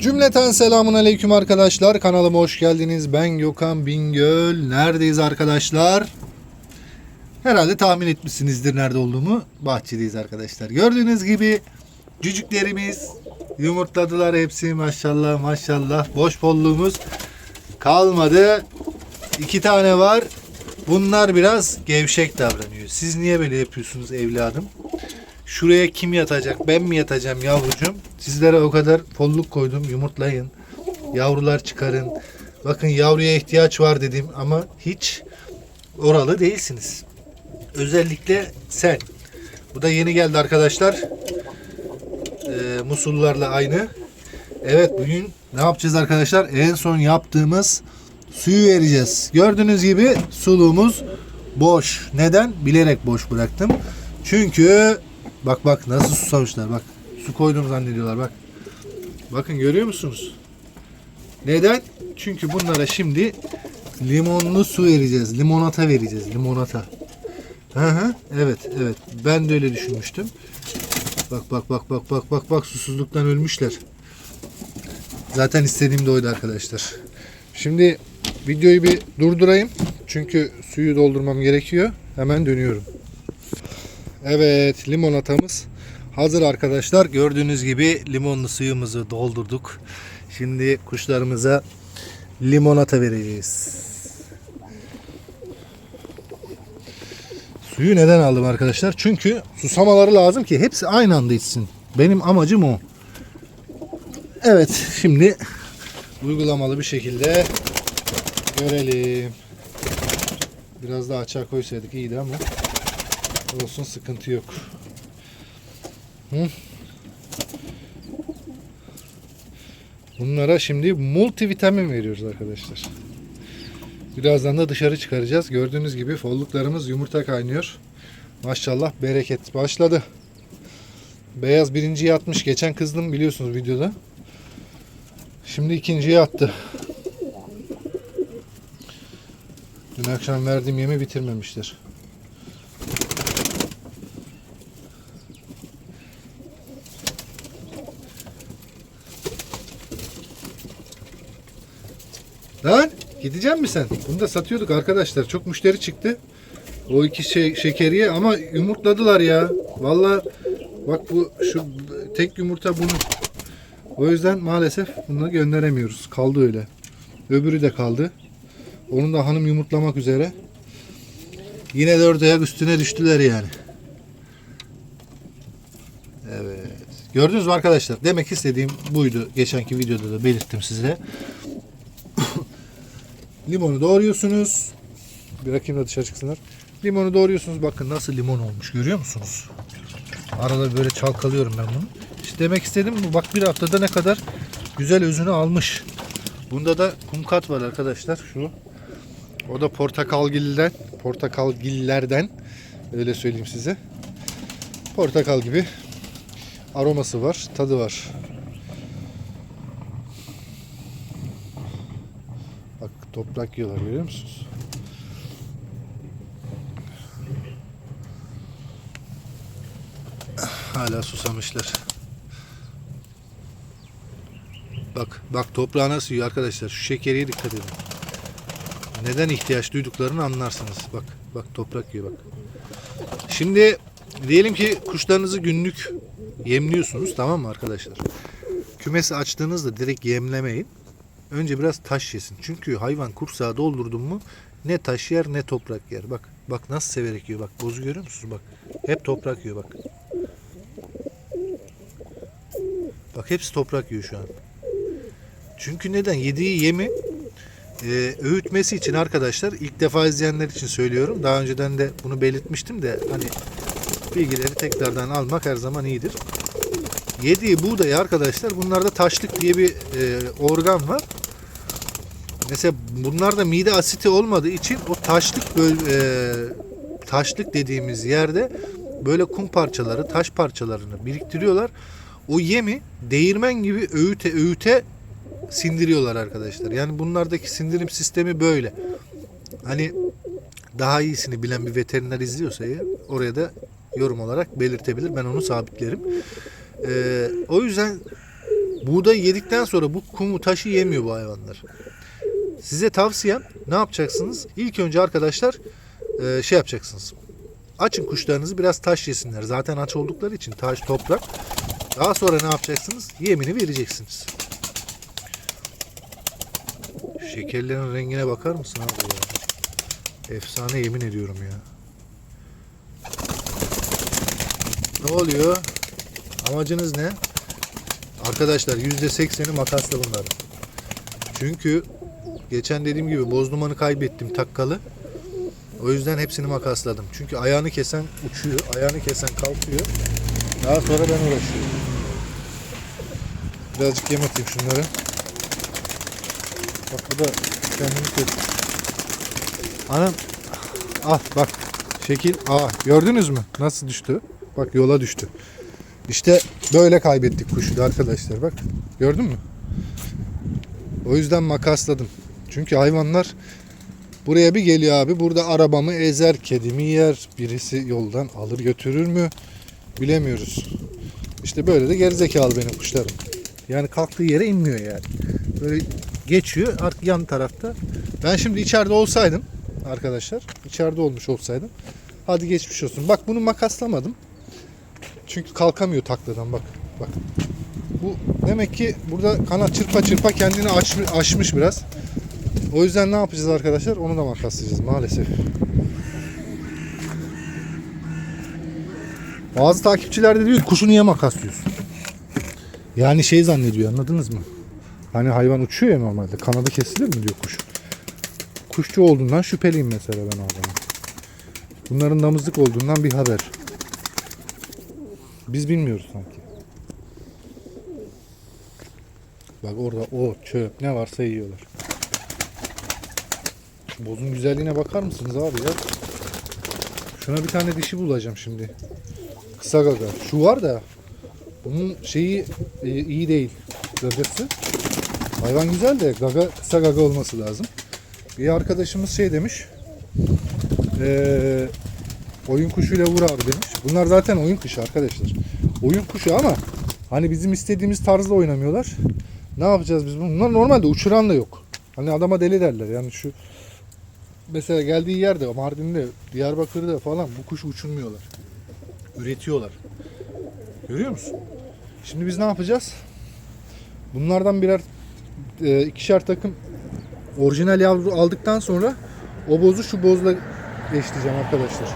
Cümleten selamun aleyküm arkadaşlar. Kanalıma hoş geldiniz. Ben Gökhan Bingöl. Neredeyiz arkadaşlar? Herhalde tahmin etmişsinizdir nerede olduğumu. Bahçedeyiz arkadaşlar. Gördüğünüz gibi cücüklerimiz yumurtladılar hepsi maşallah maşallah. Boş bolluğumuz kalmadı. İki tane var. Bunlar biraz gevşek davranıyor. Siz niye böyle yapıyorsunuz evladım? Şuraya kim yatacak? Ben mi yatacağım yavrucuğum? Sizlere o kadar folluk koydum. Yumurtlayın. Yavrular çıkarın. Bakın yavruya ihtiyaç var dedim ama hiç oralı değilsiniz. Özellikle sen. Bu da yeni geldi arkadaşlar. Ee, musullarla aynı. Evet bugün ne yapacağız arkadaşlar? En son yaptığımız suyu vereceğiz. Gördüğünüz gibi suluğumuz boş. Neden? Bilerek boş bıraktım. Çünkü bak bak nasıl susamışlar bak. Su koydum zannediyorlar bak. Bakın görüyor musunuz? Neden? Çünkü bunlara şimdi limonlu su vereceğiz. Limonata vereceğiz. Limonata. Hı hı. Evet, evet. Ben de öyle düşünmüştüm. Bak bak bak bak bak bak bak susuzluktan ölmüşler. Zaten istediğim de oydu arkadaşlar. Şimdi videoyu bir durdurayım. Çünkü suyu doldurmam gerekiyor. Hemen dönüyorum. Evet, limonatamız hazır arkadaşlar. Gördüğünüz gibi limonlu suyumuzu doldurduk. Şimdi kuşlarımıza limonata vereceğiz. Suyu neden aldım arkadaşlar? Çünkü susamaları lazım ki hepsi aynı anda içsin. Benim amacım o. Evet, şimdi uygulamalı bir şekilde görelim. Biraz daha açığa koysaydık iyiydi ama olsun sıkıntı yok. Hı? Bunlara şimdi multivitamin veriyoruz arkadaşlar. Birazdan da dışarı çıkaracağız. Gördüğünüz gibi folluklarımız yumurta kaynıyor. Maşallah bereket başladı. Beyaz birinciyi atmış. Geçen kızdım biliyorsunuz videoda. Şimdi ikinciyi attı. Dün akşam verdiğim yemi bitirmemişler. Lan gidecek mi sen? Bunu da satıyorduk arkadaşlar. Çok müşteri çıktı. O iki şey şekeriye ama yumurtladılar ya. Vallahi bak bu şu tek yumurta bunun. O yüzden maalesef bunu gönderemiyoruz. Kaldı öyle. Öbürü de kaldı. Onun da hanım yumurtlamak üzere. Yine dört ayak üstüne düştüler yani. Evet. Gördünüz mü arkadaşlar? Demek istediğim buydu. Geçenki videoda da belirttim size. Limonu doğruyorsunuz. Bırakayım da dışarı çıksınlar. Limonu doğruyorsunuz. Bakın nasıl limon olmuş. Görüyor musunuz? Arada böyle çalkalıyorum ben bunu. İşte demek istedim bu. Bak bir haftada ne kadar güzel özünü almış. Bunda da kumkat var arkadaşlar. Şu. O da portakalgilden, portakalgillerden öyle söyleyeyim size. Portakal gibi aroması var, tadı var. Bak toprak yiyorlar görüyor musunuz? Hala susamışlar. Bak, bak toprağı nasıl yiyor arkadaşlar. Şu şekeriye dikkat edin. Neden ihtiyaç duyduklarını anlarsınız. Bak, bak toprak yiyor bak. Şimdi diyelim ki kuşlarınızı günlük yemliyorsunuz tamam mı arkadaşlar? Kümesi açtığınızda direkt yemlemeyin. Önce biraz taş yesin. Çünkü hayvan kursağı doldurdun mu ne taş yer ne toprak yer. Bak bak nasıl severek yiyor. Bak bozu görüyor musunuz? Bak hep toprak yiyor bak. Bak hepsi toprak yiyor şu an. Çünkü neden? Yediği yemi e, öğütmesi için arkadaşlar ilk defa izleyenler için söylüyorum. Daha önceden de bunu belirtmiştim de hani bilgileri tekrardan almak her zaman iyidir. Yediği buğdayı arkadaşlar bunlarda taşlık diye bir e, organ var. Mesela bunlarda mide asiti olmadığı için o taşlık böl, e, taşlık dediğimiz yerde böyle kum parçaları, taş parçalarını biriktiriyorlar. O yemi değirmen gibi öğüte öğüte sindiriyorlar arkadaşlar. Yani bunlardaki sindirim sistemi böyle. Hani daha iyisini bilen bir veteriner izliyorsa eğer oraya da yorum olarak belirtebilir. Ben onu sabitlerim. Ee, o yüzden Buğdayı yedikten sonra bu kumu taşı yemiyor bu hayvanlar. Size tavsiyem ne yapacaksınız? İlk önce arkadaşlar e, şey yapacaksınız. Açın kuşlarınızı biraz taş yesinler. Zaten aç oldukları için taş toprak. Daha sonra ne yapacaksınız? Yemini vereceksiniz. Şekerlerin rengine bakar mısın abi ya? Efsane yemin ediyorum ya. Ne oluyor? Amacınız ne? Arkadaşlar %80'i makasla bunların. Çünkü geçen dediğim gibi boz dumanı kaybettim takkalı. O yüzden hepsini makasladım. Çünkü ayağını kesen uçuyor, ayağını kesen kalkıyor. Daha sonra ben uğraşıyorum. Birazcık yem atayım şunları. Bak bu da kendini kötü. Anam al bak şekil aa gördünüz mü nasıl düştü? Bak yola düştü. İşte böyle kaybettik kuşu da arkadaşlar bak. Gördün mü? O yüzden makasladım. Çünkü hayvanlar buraya bir geliyor abi. Burada arabamı ezer, kedimi yer. Birisi yoldan alır götürür mü? Bilemiyoruz. İşte böyle de gerizekalı benim kuşlarım. Yani kalktığı yere inmiyor yani. Böyle geçiyor yan tarafta. Ben şimdi içeride olsaydım arkadaşlar. içeride olmuş olsaydım. Hadi geçmiş olsun. Bak bunu makaslamadım. Çünkü kalkamıyor takladan bak. Bak. Bu demek ki burada kanat çırpa çırpa kendini aşmış, aşmış biraz. O yüzden ne yapacağız arkadaşlar? Onu da makaslayacağız maalesef. Bazı takipçiler de diyor kuşu niye makaslıyorsun? Yani şey zannediyor anladınız mı? Hani hayvan uçuyor ya normalde. Kanadı kesilir mi diyor kuş. Kuşçu olduğundan şüpheliyim mesela ben o adamın. Bunların damızlık olduğundan bir haber. Biz bilmiyoruz sanki. Bak orada o çöp ne varsa yiyorlar. Bozun güzelliğine bakar mısınız abi ya? Şuna bir tane dişi bulacağım şimdi. Kısa gaga. Şu var da bunun şeyi e, iyi değil. Gagası. Hayvan güzel de gaga kısa gaga olması lazım. Bir arkadaşımız şey demiş. Eee oyun kuşuyla vur abi demiş. Bunlar zaten oyun kuşu arkadaşlar. Oyun kuşu ama hani bizim istediğimiz tarzda oynamıyorlar. Ne yapacağız biz? Bunlar normalde uçuran da yok. Hani adama deli derler. Yani şu mesela geldiği yerde Mardin'de, Diyarbakır'da falan bu kuş uçurmuyorlar. Üretiyorlar. Görüyor musun? Şimdi biz ne yapacağız? Bunlardan birer e, ikişer takım orijinal yavru aldıktan sonra o bozu şu bozla eşleyeceğim arkadaşlar.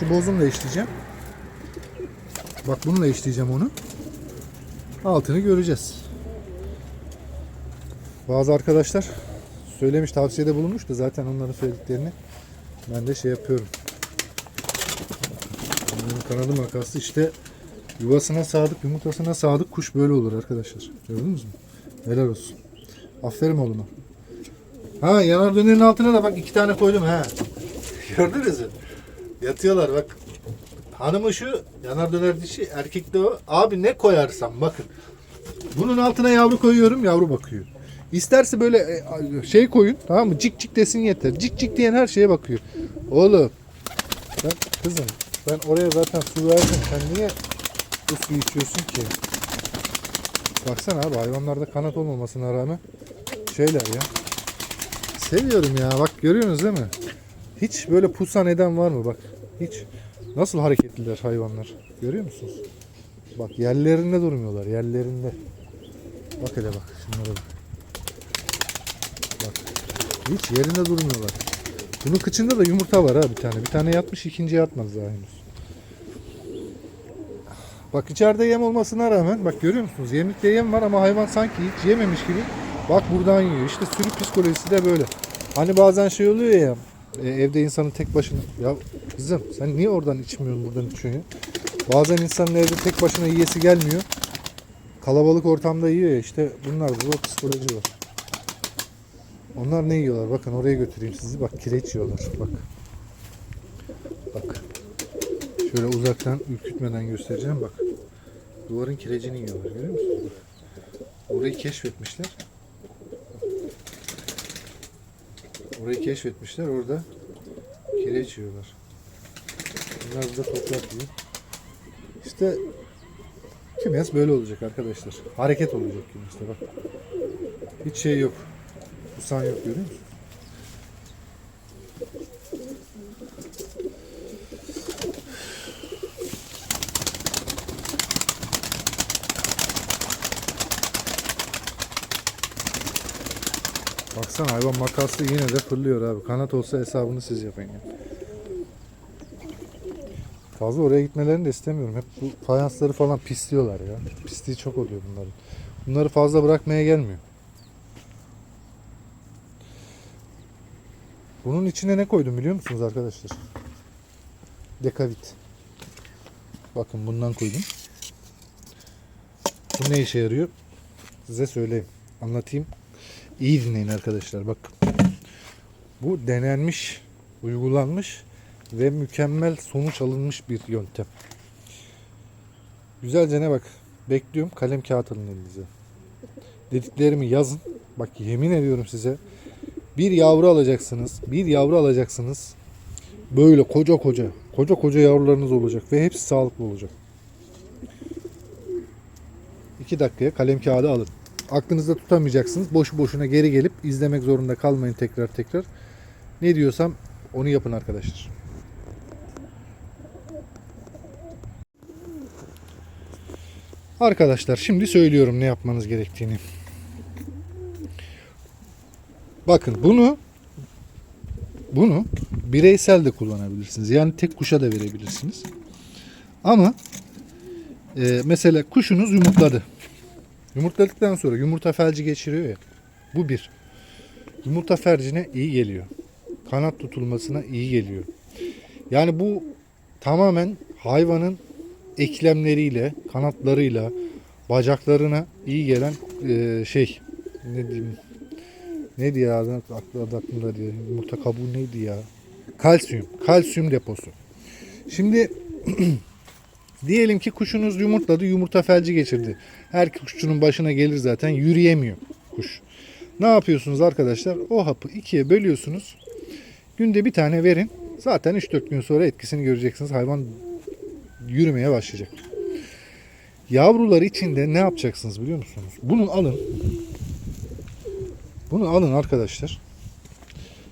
Şu bozumla eşleyeceğim. Bak bununla eşleyeceğim onu. Altını göreceğiz. Bazı arkadaşlar söylemiş, tavsiyede bulunmuş da zaten onların söylediklerini ben de şey yapıyorum. Bunların kanadı makaslı işte yuvasına sadık, yumurtasına sadık kuş böyle olur arkadaşlar. Gördünüz mü? Helal olsun. Aferin oğluma. Ha yanar dönerin altına da bak iki tane koydum ha. Gördünüz mü? Yatıyorlar bak. Hanımı şu yanar döner dişi erkek de o. Abi ne koyarsam bakın. Bunun altına yavru koyuyorum yavru bakıyor. İsterse böyle e, şey koyun tamam mı? Cik cik desin yeter. Cik cik diyen her şeye bakıyor. Oğlum. Ben kızım ben oraya zaten su verdim. Sen niye bu suyu içiyorsun ki? Baksana abi hayvanlarda kanat olmamasına rağmen şeyler ya. Seviyorum ya. Bak görüyorsunuz değil mi? Hiç böyle pusan eden var mı? Bak hiç. Nasıl hareketliler hayvanlar. Görüyor musunuz? Bak yerlerinde durmuyorlar. Yerlerinde. Bak hele bak. Şunlara bak. Hiç yerinde durmuyorlar. Bunun kıçında da yumurta var ha bir tane. Bir tane yatmış ikinci yatmaz daha henüz. Bak içeride yem olmasına rağmen bak görüyor musunuz? Yemlikte yem var ama hayvan sanki hiç yememiş gibi. Bak buradan yiyor. İşte sürü psikolojisi de böyle. Hani bazen şey oluyor ya e, evde insanın tek başına ya kızım sen niye oradan içmiyorsun buradan içiyorsun? Bazen insanın evde tek başına yiyesi gelmiyor. Kalabalık ortamda yiyor ya işte bunlar da psikoloji var. Onlar ne yiyorlar? Bakın oraya götüreyim sizi. Bak kireç yiyorlar. Bak. Bak. Şöyle uzaktan ürkütmeden göstereceğim. Bak. Duvarın kirecini yiyorlar. Görüyor musunuz? Orayı keşfetmişler. Orayı keşfetmişler. Orada kireç yiyorlar. Bunlar da toprak yiyor. İşte Kümes böyle olacak arkadaşlar. Hareket olacak kümeste bak. Hiç şey yok. Kusan yok görüyor musun? Baksana hayvan makaslı yine de fırlıyor abi. Kanat olsa hesabını siz yapın ya. Fazla oraya gitmelerini de istemiyorum. Hep bu fayansları falan pisliyorlar ya. Pisliği çok oluyor bunların. Bunları fazla bırakmaya gelmiyor. Bunun içine ne koydum biliyor musunuz arkadaşlar? Dekavit. Bakın bundan koydum. Bu ne işe yarıyor? Size söyleyeyim. Anlatayım. İyi dinleyin arkadaşlar. Bak. Bu denenmiş, uygulanmış ve mükemmel sonuç alınmış bir yöntem. Güzelce ne bak. Bekliyorum. Kalem kağıt alın elinize. Dediklerimi yazın. Bak yemin ediyorum size. Bir yavru alacaksınız. Bir yavru alacaksınız. Böyle koca koca. Koca koca yavrularınız olacak. Ve hepsi sağlıklı olacak. 2 dakikaya kalem kağıdı alın. Aklınızda tutamayacaksınız. Boşu boşuna geri gelip izlemek zorunda kalmayın tekrar tekrar. Ne diyorsam onu yapın arkadaşlar. Arkadaşlar şimdi söylüyorum ne yapmanız gerektiğini. Bakın bunu bunu bireysel de kullanabilirsiniz. Yani tek kuşa da verebilirsiniz. Ama e, mesela kuşunuz yumurtladı. Yumurtladıktan sonra yumurta felci geçiriyor ya. Bu bir. Yumurta felcine iyi geliyor. Kanat tutulmasına iyi geliyor. Yani bu tamamen hayvanın eklemleriyle, kanatlarıyla, bacaklarına iyi gelen e, şey ne diyeyim neydi ya adı, aklı adı aklımda diye yumurta kabuğu neydi ya? Kalsiyum. Kalsiyum deposu. Şimdi diyelim ki kuşunuz yumurtladı yumurta felci geçirdi. Her kuşçunun başına gelir zaten yürüyemiyor kuş. Ne yapıyorsunuz arkadaşlar? O hapı ikiye bölüyorsunuz. Günde bir tane verin. Zaten 3-4 gün sonra etkisini göreceksiniz. Hayvan yürümeye başlayacak. Yavrular için de ne yapacaksınız biliyor musunuz? Bunu alın. Bunu alın arkadaşlar.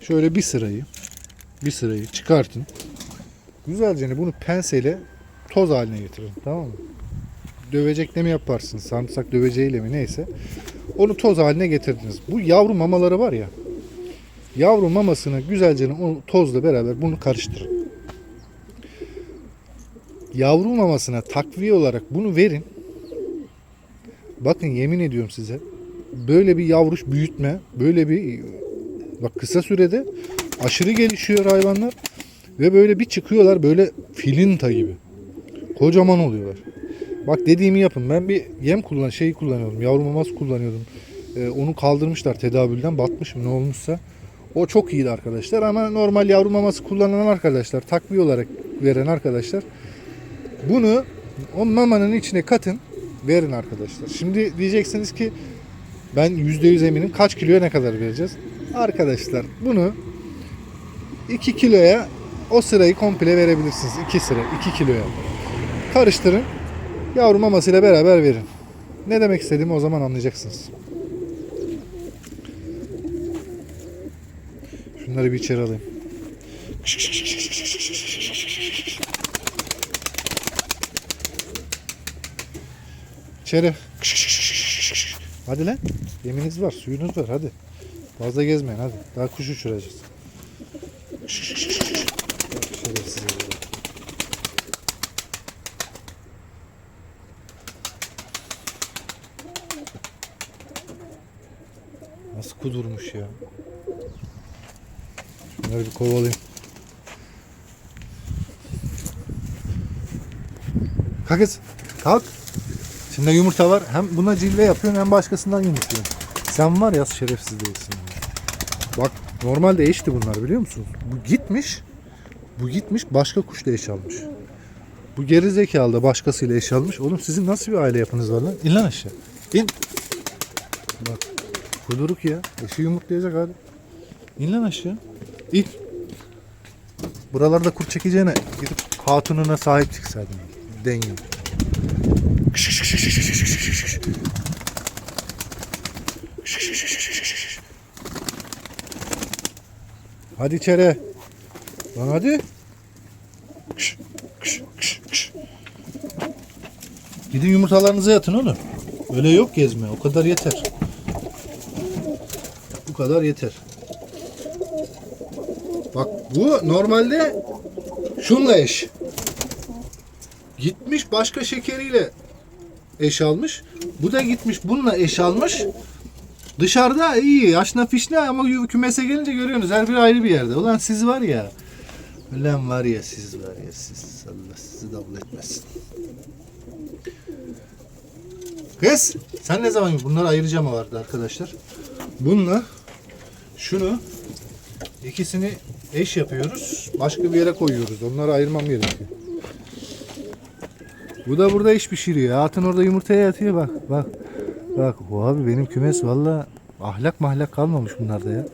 Şöyle bir sırayı bir sırayı çıkartın. Güzelce bunu penseyle toz haline getirin. Tamam mı? Dövecekle mi yaparsınız? Sarımsak döveceğiyle mi neyse. Onu toz haline getirdiniz. Bu yavru mamaları var ya. Yavru mamasını güzelce o tozla beraber bunu karıştırın yavru mamasına takviye olarak bunu verin. Bakın yemin ediyorum size. Böyle bir yavruş büyütme, böyle bir bak kısa sürede aşırı gelişiyor hayvanlar ve böyle bir çıkıyorlar böyle filinta gibi. Kocaman oluyorlar. Bak dediğimi yapın. Ben bir yem kullan şeyi kullanıyordum. Yavru maması kullanıyordum. Ee, onu kaldırmışlar tedavülden batmışım ne olmuşsa. O çok iyiydi arkadaşlar ama normal yavru maması kullanan arkadaşlar, takviye olarak veren arkadaşlar bunu o mamanın içine katın verin arkadaşlar. Şimdi diyeceksiniz ki ben %100 eminim kaç kiloya ne kadar vereceğiz? Arkadaşlar bunu 2 kiloya o sırayı komple verebilirsiniz. 2 sıra 2 kiloya. Karıştırın. Yavru mamasıyla beraber verin. Ne demek istediğimi o zaman anlayacaksınız. Şunları bir içeri alayım. İçeri. Hadi lan. Yeminiz var, suyunuz var hadi. Fazla gezmeyin hadi. Daha kuş uçuracağız. Şerefsiz. Nasıl kudurmuş ya. Şunları bir kovalayayım. Kalk kız. Kalk. Şimdi yumurta var. Hem buna cilve yapıyorsun hem başkasından yumurtluyorsun. Sen var ya şerefsiz değilsin. Bak normalde eşti bunlar biliyor musunuz? Bu gitmiş. Bu gitmiş başka kuşla eş almış. Bu geri zekalı da başkasıyla eş almış. Oğlum sizin nasıl bir aile yapınız var lan? İn lan aşağı. İn. Bak. Kuduruk ya. Eşi yumurtlayacak hadi. İn lan aşağı. İn. Buralarda kurt çekeceğine gidip hatununa sahip çıksaydın. Dengin. Hadi içeri. Lan hadi. Gidin yumurtalarınıza yatın oğlum. Öyle yok gezme. O kadar yeter. Bu kadar yeter. Bak bu normalde şunla eş. Gitmiş başka şekeriyle eş almış. Bu da gitmiş bununla eş almış. Dışarıda iyi aşna fişne ama kümese gelince görüyorsunuz her biri ayrı bir yerde. Ulan siz var ya. Ulan var ya siz var ya siz. Allah sizi davul etmesin. Kız sen ne zaman bunları ayıracağım vardı arkadaşlar. Bununla şunu ikisini eş yapıyoruz. Başka bir yere koyuyoruz. Onları ayırmam gerekiyor. Bu da burada iş pişiriyor. Atın orada yumurtaya yatıyor bak. Bak. Bak o abi benim kümes valla ahlak mahlak kalmamış bunlarda ya.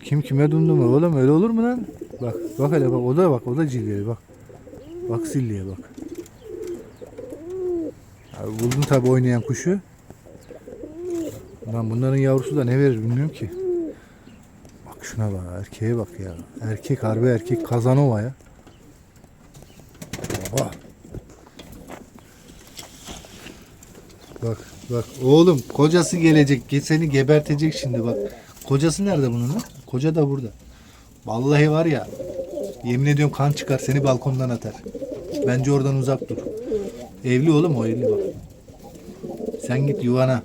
Kim kime dumdu mu oğlum öyle olur mu lan? Bak bak hele bak o da bak o da cilveye bak. Bak zilliye bak. Abi buldum tabi oynayan kuşu. Lan bunların yavrusu da ne verir bilmiyorum ki. Bak şuna bak erkeğe bak ya. Erkek harbi erkek Kazanova ya. Oha. Bak bak oğlum kocası gelecek ge- seni gebertecek şimdi bak. Kocası nerede bunun? Koca da burada. Vallahi var ya yemin ediyorum kan çıkar seni balkondan atar. Bence oradan uzak dur. Evli oğlum o evli bak. Sen git yuvana.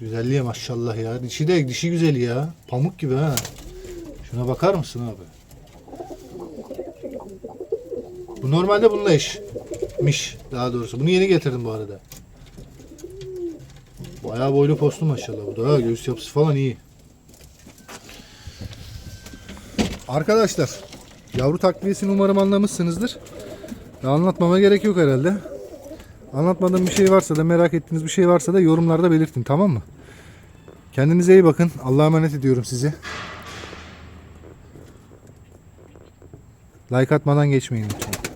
Güzelliğe maşallah ya. Dişi de dişi güzel ya. Pamuk gibi ha. Şuna bakar mısın abi? Bu normalde bununla eşmiş daha doğrusu. Bunu yeni getirdim bu arada. Bayağı boylu postlu maşallah bu da. ha. Göğüs yapısı falan iyi. Arkadaşlar yavru takviyesini umarım anlamışsınızdır. Ya anlatmama gerek yok herhalde. Anlatmadığım bir şey varsa da merak ettiğiniz bir şey varsa da yorumlarda belirtin tamam mı? Kendinize iyi bakın. Allah'a emanet ediyorum sizi. Like atmadan geçmeyin lütfen.